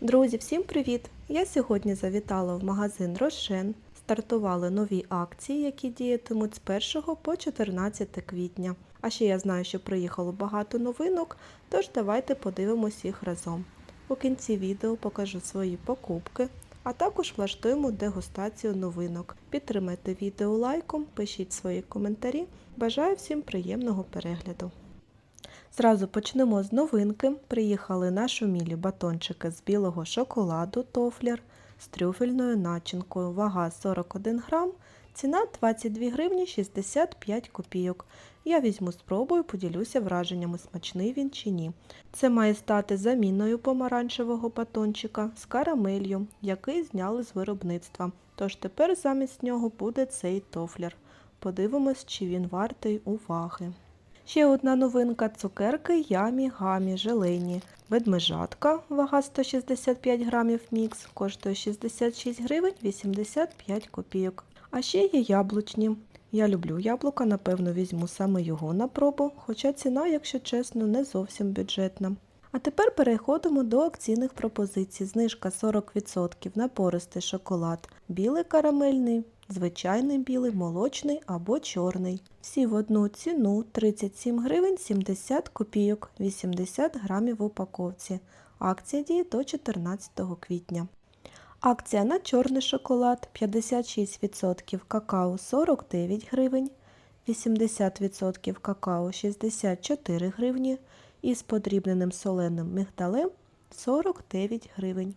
Друзі, всім привіт! Я сьогодні завітала в магазин Рошен. Стартували нові акції, які діятимуть з 1 по 14 квітня. А ще я знаю, що приїхало багато новинок, тож давайте подивимось їх разом. У кінці відео покажу свої покупки, а також влаштуємо дегустацію новинок. Підтримайте відео лайком, пишіть свої коментарі. Бажаю всім приємного перегляду. Зразу почнемо з новинки. Приїхали наші мілі батончики з білого шоколаду Тофлер з трюфельною начинкою. Вага 41 грам, ціна 22 гривні 65 копійок. Я візьму спробую, поділюся враженнями, смачний він чи ні. Це має стати заміною помаранчевого батончика з карамелью, який зняли з виробництва. Тож тепер замість нього буде цей тофлер. Подивимось, чи він вартий уваги. Ще одна новинка цукерки Ямі Гамі желейні. Ведмежатка, вага 165 грамів мікс, коштує 66 гривень 85 копійок. А ще є яблучні. Я люблю яблука, напевно, візьму саме його на пробу, хоча ціна, якщо чесно, не зовсім бюджетна. А тепер переходимо до акційних пропозицій. Знижка 40% на пористий шоколад, білий карамельний, звичайний білий, молочний або чорний. Всі в одну ціну 37 гривень 70 копійок, 80 грамів в упаковці. Акція діє до 14 квітня. Акція на чорний шоколад 56% какао 49 гривень, 80% какао 64 гривні і з подрібненим соленим мигдалем 49 гривень.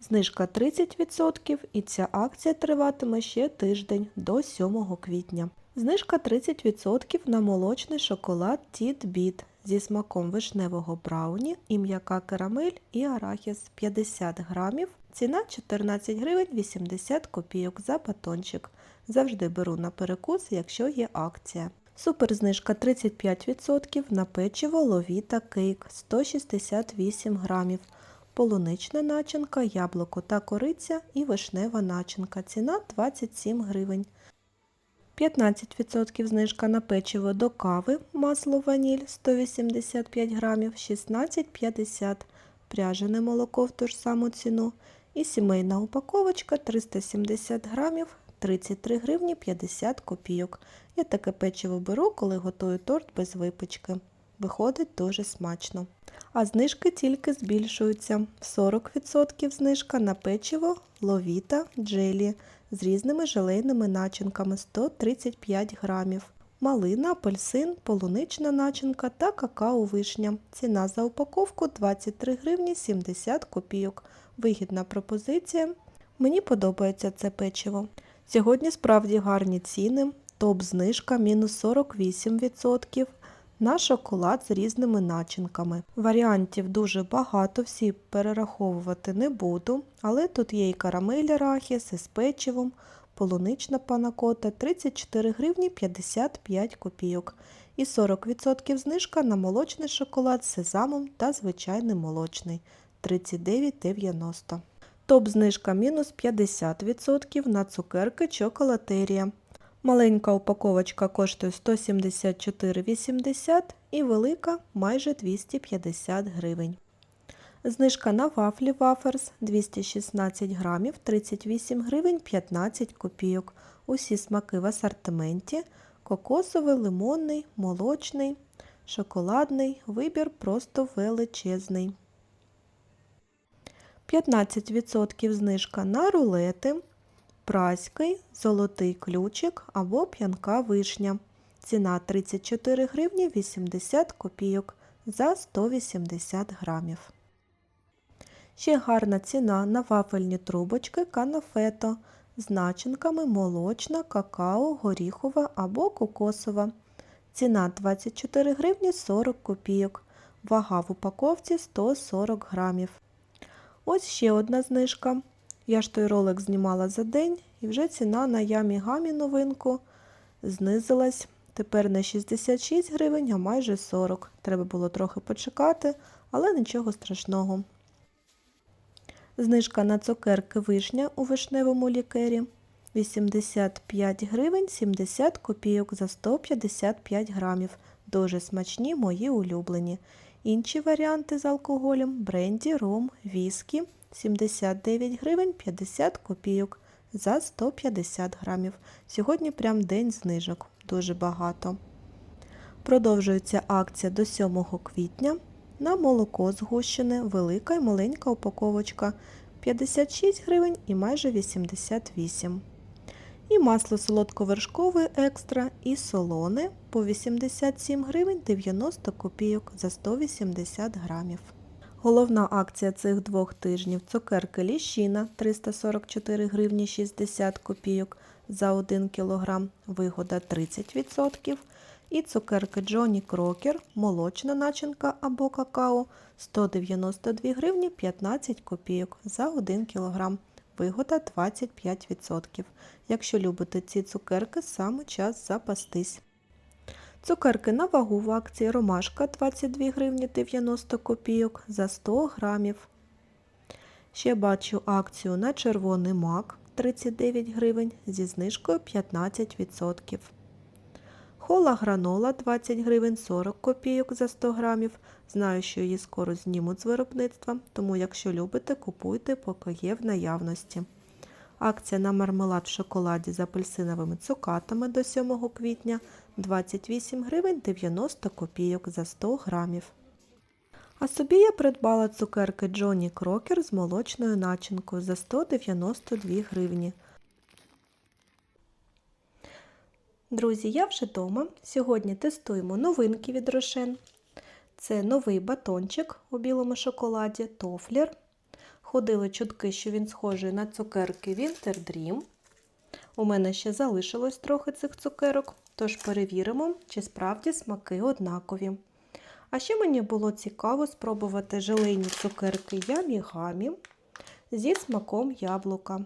Знижка 30% і ця акція триватиме ще тиждень до 7 квітня. Знижка 30% на молочний шоколад Тіт Біт зі смаком вишневого брауні і м'яка карамель і арахіс 50 грамів. Ціна 14 гривень 80 копійок за батончик. Завжди беру на перекус, якщо є акція. Суперзнижка 35% на печиво Ловіта Кейк 168 грамів. Полунична начинка, яблуко та кориця і вишнева начинка. Ціна 27 гривень. 15% знижка на печиво до кави, масло ваніль 185 грамів, 16,50 пряжене молоко в ту ж саму ціну і сімейна упаковочка 370 грамів, 33 гривні 50 копійок. Я таке печиво беру, коли готую торт без випічки. Виходить дуже смачно. А знижки тільки збільшуються. 40% знижка на печиво ловіта джелі з різними желейними начинками 135 грамів. Малина, апельсин, полунична начинка та какао-вишня. Ціна за упаковку 23 гривні 70 копійок. Вигідна пропозиція. Мені подобається це печиво. Сьогодні справді гарні ціни. Топ-знижка мінус 48% на шоколад з різними начинками. Варіантів дуже багато, всі перераховувати не буду, але тут є і карамель арахіс, і з печивом, полунична панакота 34 гривні 55 копійок і 40% знижка на молочний шоколад з сезамом та звичайний молочний 39,90. Топ-знижка мінус 50% на цукерки чоколатерія. Маленька упаковочка коштує 174,80 і велика майже 250 гривень. Знижка на вафлі Ваферс 216 грамів 38 гривень 15 копійок. Усі смаки в асортименті. Кокосовий, лимонний, молочний, шоколадний. Вибір просто величезний. 15% знижка на рулети праський, золотий ключик або п'янка вишня. Ціна 34 гривні 80 копійок за 180 грамів. Ще гарна ціна на вафельні трубочки канафето з начинками молочна, какао, горіхова або кокосова. Ціна 24 гривні 40 копійок. Вага в упаковці 140 грамів. Ось ще одна знижка. Я ж той ролик знімала за день і вже ціна на ямі гамі новинку знизилась. Тепер не 66 гривень, а майже 40. Треба було трохи почекати, але нічого страшного. Знижка на цукерки вишня у вишневому лікері 85 гривень 70 копійок за 155 грамів. Дуже смачні мої улюблені. Інші варіанти з алкоголем бренді, ром, віскі 79 гривень 50 копійок за 150 грамів. Сьогодні прям день знижок, дуже багато. Продовжується акція до 7 квітня. На молоко згущене, велика і маленька упаковочка 56 гривень і майже 88. І масло солодковершкове екстра і солоне по 87 гривень 90 копійок за 180 грамів. Головна акція цих двох тижнів цукерки Ліщина 344 гривні 60 копійок за 1 кілограм, вигода 30%. І цукерки Джоні Крокер, молочна начинка або какао 192 гривні 15 копійок за 1 кілограм, вигода 25%. Якщо любите ці цукерки, саме час запастись. Цукерки на вагу в акції Ромашка 22 гривні 90 копійок за 100 грамів. Ще бачу акцію на червоний мак 39 гривень зі знижкою 15%. Хола гранола 20 гривень 40 копійок за 100 грамів. Знаю, що її скоро знімуть з виробництва, тому якщо любите, купуйте, поки є в наявності. Акція на мармелад в шоколаді з апельсиновими цукатами до 7 квітня 28 гривень 90 копійок за 100 грамів. А собі я придбала цукерки Джонні Крокер з молочною начинкою за 192 гривні. Друзі, я вже вдома. Сьогодні тестуємо новинки від Рошен. Це новий батончик у білому шоколаді Тофлер. Ходили чутки, що він схожий на цукерки Winter Dream. У мене ще залишилось трохи цих цукерок, тож перевіримо, чи справді смаки однакові. А ще мені було цікаво спробувати желейні цукерки Ямі-Гамі зі смаком яблука.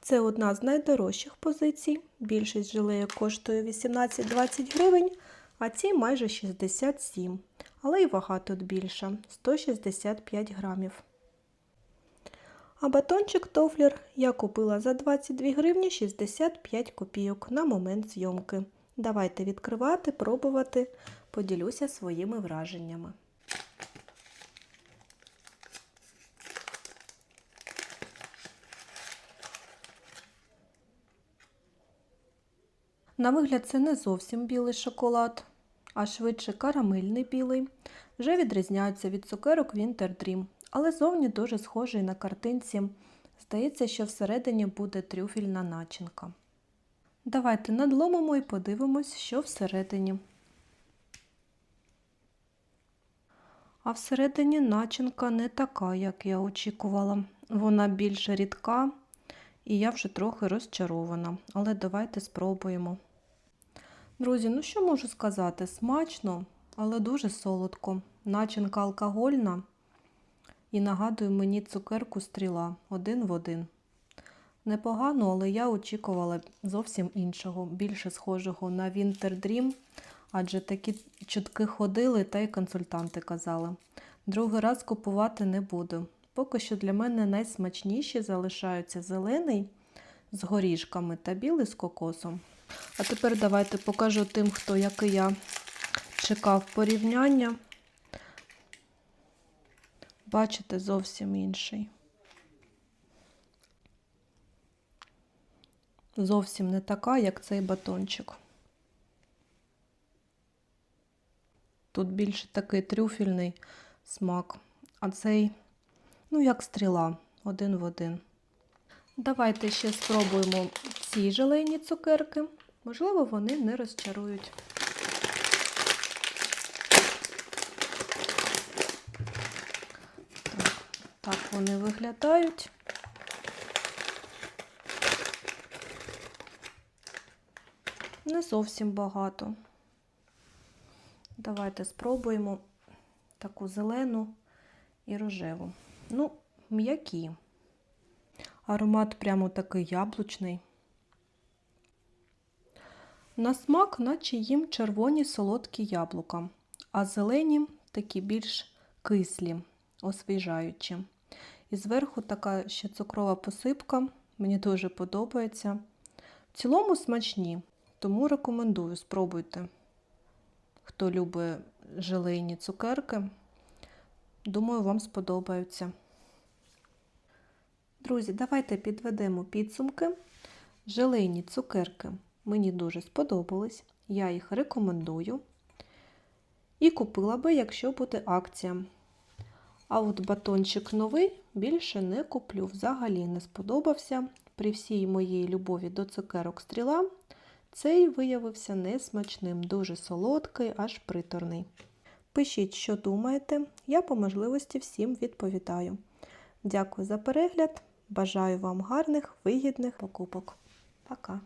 Це одна з найдорожчих позицій. Більшість желею коштує 18-20 гривень, а ці майже 67 але і вага тут більша 165 грамів. А батончик Тофлер я купила за 22 гривні 65 копійок на момент зйомки. Давайте відкривати, пробувати, поділюся своїми враженнями. На вигляд, це не зовсім білий шоколад, а швидше карамельний білий. Вже відрізняються від цукерок Winter Dream, але зовні дуже схожий на картинці. Здається, що всередині буде трюфельна начинка. Давайте надломимо і подивимось, що всередині. А всередині начинка не така, як я очікувала. Вона більш рідка, і я вже трохи розчарована. Але давайте спробуємо. Друзі, ну що можу сказати? Смачно, але дуже солодко. Начинка алкогольна і нагадує мені цукерку стріла один в один. Непогано, але я очікувала зовсім іншого, більше схожого на Winter Dream, адже такі чутки ходили та й консультанти казали. Другий раз купувати не буду. Поки що для мене найсмачніші залишаються зелений з горішками та білий з кокосом. А тепер давайте покажу тим, хто, як і я, чекав порівняння. Бачите, зовсім інший. Зовсім не така, як цей батончик. Тут більше такий трюфельний смак, а цей, ну, як стріла, один в один. Давайте ще спробуємо ці желейні цукерки. Можливо, вони не розчарують. Так вони виглядають. Не зовсім багато. Давайте спробуємо таку зелену і рожеву. Ну, м'які. Аромат прямо такий яблучний. На смак, наче їм червоні солодкі яблука, а зелені такі більш кислі, освіжаючі. І зверху така ще цукрова посипка, мені дуже подобається. В цілому смачні, тому рекомендую, спробуйте. Хто любить желейні цукерки, думаю, вам сподобаються. Друзі, давайте підведемо підсумки. Желейні цукерки мені дуже сподобались, я їх рекомендую. І купила би, якщо буде акція. А от батончик новий більше не куплю. Взагалі не сподобався. При всій моїй любові до цукерок стріла, цей виявився несмачним, дуже солодкий, аж приторний. Пишіть, що думаєте, я по можливості всім відповідаю. Дякую за перегляд. Бажаю вам гарних, вигідних покупок. Пока!